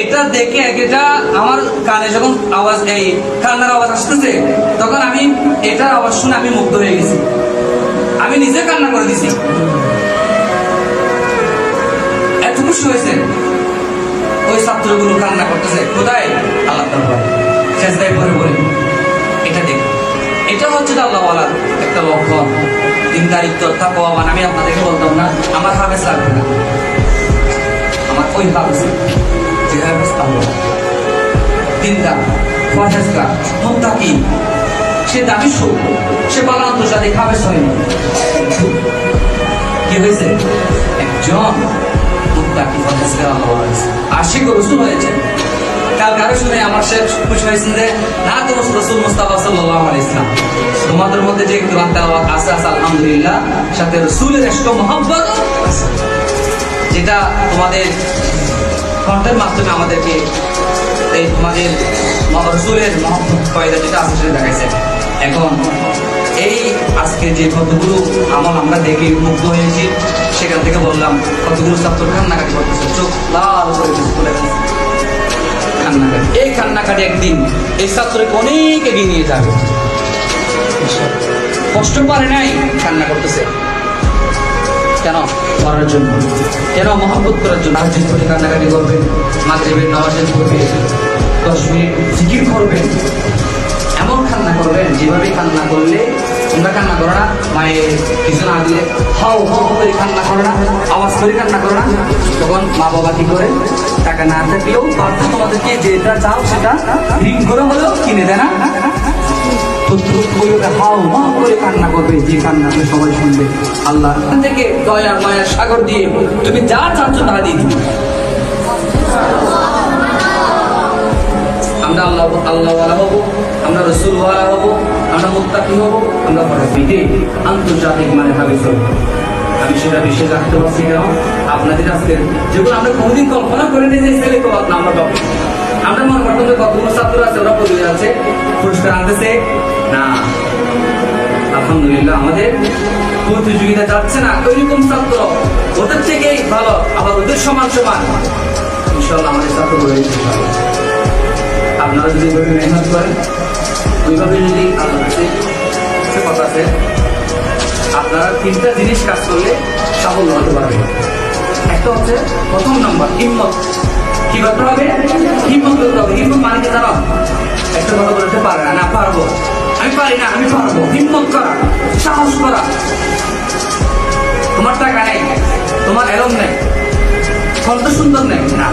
এটা দেখে এটা আমার কানে যখন আওয়াজ, এই কান্নার আওয়াজ আসতেছে, তখন আমি এটার আওয়াজ শুনে আমি মুগ্ধ হয়ে গেছি। আমি নিজে কান্না করে দিছি। এত খুশি হয়েছে ওই ছাত্রগুলো কান্না করতেছে, কোথায়? আল্লাহ দরবারে শেষদায় পরে বলে এটা দেখ এটা হচ্ছে আল্লাহ একটা লক্ষণ। দিনদারিত্ব তাকওয়াবান, আমি আপনাদেরকে বলতাম না, আমার হাফেজ লাগবে না। আমার ওই হাফেজ। হাফেজ আল্লাহ দিনদার ফরহেজগার মুত্তাকি সে দাবি সুখ সে বালা আন্তর্জাতিক হাফেজ হয়নি কি হয়েছে? একজন মুত্তাকি ফরহেজগার আল্লাহ হয়েছে আশিক রসুল হয়েছে? কাল কারও শুনে আমার সে খুশি হয়েছেন যে না তো রসুল মুস্তাফা আলাইহি ইসলাম তোমাদের মধ্যে যে কোরআন তেলাওয়াত আছে আছে আলহামদুলিল্লাহ, সাথে রসুলের ইশক মোহাম্মত যেটা তোমাদের কণ্ঠের মাধ্যমে আমাদেরকে এই তোমাদের রসুলের মহব্বত কয়দা যেটা আছে সেটা দেখাইছে। এখন এই আজকে যে কতগুলো আমল আমরা দেখে মুগ্ধ হয়েছি, সেখান থেকে বললাম, কতগুলো ছাত্র কান্নাকাটি করতেছে, চোখ লাল করে কান্নাকাটি। এই কান্নাকাটি একদিন এই ছাত্রকে অনেক এগিয়ে নিয়ে যাবে। কষ্ট পারে নাই কান্না করতেছে। কেন করার জন্য? কেন মহব্বত করার জন্য? আর করে কান্নাকাটি করবেন মাগরিবের নামাজের করবে দশ মিনিট জিকির করবেন এমন কান্না করবেন যেভাবে কান্না করলে তোমরা কান্না করো না, মায়ের কিছু না দিলে, হাও হাও করে কান্না করো না, আওয়াজ করে কান্না করো না। তখন মা বাবা কি করে? টাকা না থাকলেও বাধ্য তোমাদেরকে যেটা চাও সেটা ঋণ করে হলেও কিনে দেয় না। আন্তর্জাতিক মানে ভাবে চলবো। আমি সেটা বিশেষ রাখতে পারছি কেন আপনাদের আজকে যেগুলো আমরা কোনোদিন কল্পনা করে যে ছেলে আমরা মনে করতাম যে কতগুলো ছাত্র আছে, ওরা পড়ে যাচ্ছে পুরস্কার আনতেছে না। আলহামদুলিল্লাহ, আমাদের প্রতিযোগিতা যাচ্ছে না, ওইরকম ছাত্র। ওদের থেকেই ভালো, আবার ওদের সমান সমান। ইনশাল্লাহ আমাদের ছাত্র গড়ে উঠতে পারবে আপনারা যদি ওইভাবে মেহনত করেন, ওইভাবে যদি আল্লাহ কথা আছে, আপনারা তিনটা জিনিস কাজ করলে সাফল্য হতে পারবে। একটা হচ্ছে প্রথম নম্বর, হিম্মত। কি করতে হবে? হিম্মত করতে হবে। হিম্মত মানে জানো একটা কথা বলতে পারে না পারব। আমি পারি না, আমি পারব। হিম্মত করা, সাহস করা। তোমার টাকা নেই, তোমার এরম নেই ফল তো সুন্দর নেই। না